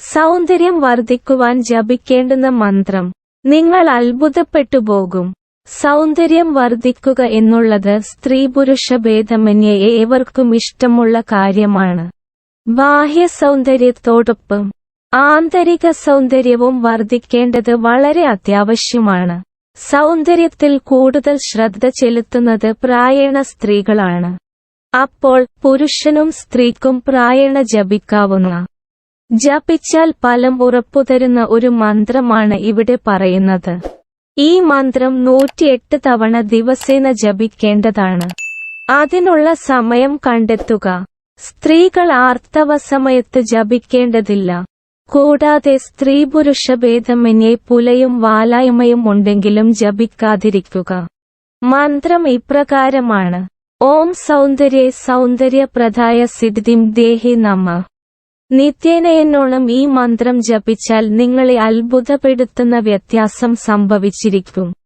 സൗന്ദര്യം വർദ്ധിക്കുവാൻ ജപിക്കേണ്ടുന്ന മന്ത്രം. നിങ്ങൾ അത്ഭുതപ്പെട്ടു പോകും സൗന്ദര്യം വർദ്ധിക്കുക എന്നുള്ളത് സ്ത്രീ പുരുഷ ഭേദമന്യേ ഏവർക്കും ഇഷ്ടമുള്ള കാര്യമാണ്. ബാഹ്യ സൗന്ദര്യത്തോടൊപ്പം ആന്തരിക സൗന്ദര്യവും വർദ്ധിക്കേണ്ടത് വളരെ അത്യാവശ്യമാണ്. സൗന്ദര്യത്തിൽ കൂടുതൽ ശ്രദ്ധ ചെലുത്തുന്നത് പ്രായണ സ്ത്രീകളാണ്. അപ്പോൾ പുരുഷനും സ്ത്രീക്കും പ്രായണ ജപിക്കാവുന്ന ജപിച്ചാൽ ഫലം ഉറപ്പുതരുന്ന ഒരു മന്ത്രമാണ് ഇവിടെ പറയുന്നത്. ഈ മന്ത്രം നൂറ്റിയെട്ട് തവണ ദിവസേന ജപിക്കേണ്ടതാണ്. അതിനുള്ള സമയം കണ്ടെത്തുക. സ്ത്രീകൾ ആർത്തവ സമയത്ത് ജപിക്കേണ്ടതില്ല. കൂടാതെ സ്ത്രീ പുരുഷ ഭേദമന്യേ പുലയും വാലായ്മയും ഉണ്ടെങ്കിലും ജപിക്കാതിരിക്കുക. മന്ത്രം ഇപ്രകാരമാണ്. ഓം സൗന്ദര്യ സൗന്ദര്യപ്രദായ സിദ്ധിം ദേഹി നമ. നിത്യേന എന്നോണം ഈ മന്ത്രം ജപിച്ചാൽ നിങ്ങളെ അത്ഭുതപ്പെടുത്തുന്ന വ്യത്യാസം സംഭവിച്ചിരിക്കും.